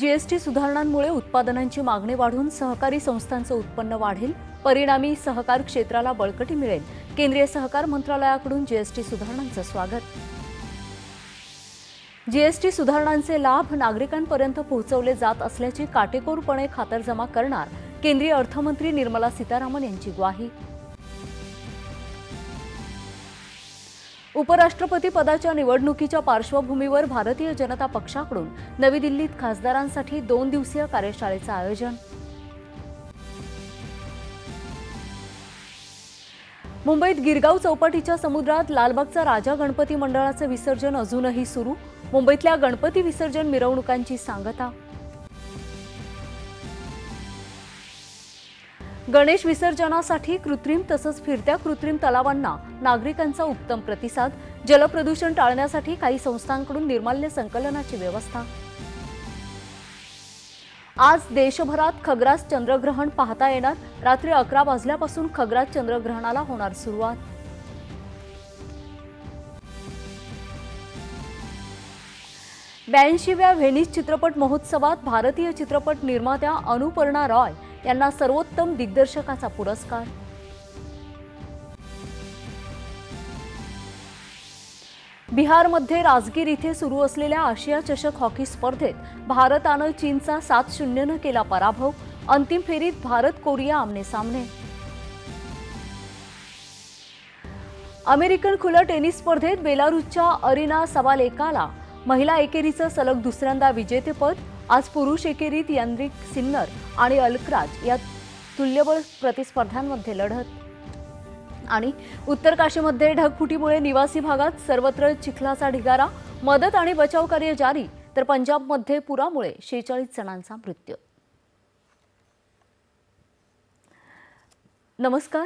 GST सुधारणांमुळे उत्पादनांची मागणी वाढून सहकारी संस्थांचं उत्पन्न वाढेल परिणामी सहकार क्षेत्राला बळकटी मिळेल. केंद्रीय सहकार मंत्रालयाकडून जीएसटी सुधारणांचं स्वागत. जीएसटी सुधारणांचे लाभ नागरिकांपर्यंत पोहोचवले जात असल्याची काटेकोरपणे खातरजमा करणार केंद्रीय अर्थमंत्री निर्मला सीतारामन यांची ग्वाही. उपराष्ट्रपती पदाच्या निवडणुकीच्या पार्श्वभूमीवर भारतीय जनता पक्षाकडून नवी दिल्लीत खासदारांसाठी दोन दिवसीय कार्यशाळेचं आयोजन. मुंबईत गिरगाव चौपाटीच्या समुद्रात लालबागचा राजा गणपती मंडळाचं विसर्जन अजूनही सुरू. मुंबईतल्या गणपती विसर्जन मिरवणुकांची सांगता. गणेश विसर्जनासाठी कृत्रिम तसंच फिरत्या कृत्रिम तलावांना नागरिकांचा उत्तम प्रतिसाद जलप्रदूषण टाळण्यासाठी काही संस्थांकडून निर्माल्य संकलनाची व्यवस्था. आज देशभरात खग्रास चंद्रग्रहण पाहता येणार. रात्री अकरा वाजल्यापासून खग्रास चंद्रग्रहणाला होणार सुरुवात. ब्याऐंशीव्या व्हेनिस चित्रपट महोत्सवात भारतीय चित्रपट निर्मात्या अनुपर्णा रॉय यांना सर्वोत्तम दिग्दर्शकाचा पुरस्कार. बिहारमध्ये राजगीर इथे सुरू असलेल्या आशिया चषक हॉकी स्पर्धेत भारतानं चीनचा सात शून्यनं केला पराभव. अंतिम फेरीत भारत कोरिया आमने सामने. अमेरिकन खुल्या टेनिस स्पर्धेत बेलारूसच्या अरिना सवालेकाला महिला एकेरीचं सलग दुसऱ्यांदा विजेतेपद. आज पुरुष एकेरीत यांद्रिक सिन्नर आणि अलक्राज या तुल्यबळ प्रतिस्पर्ध्यांमध्ये लढत. आणि उत्तर काशीमध्ये ढगफुटीमुळे निवासी भागात सर्वत्र चिखलाचा ढिगारा मदत आणि बचाव कार्य जारी तर पंजाबमध्ये पुरामुळे शेहेचाळीस जणांचा मृत्यू. नमस्कार.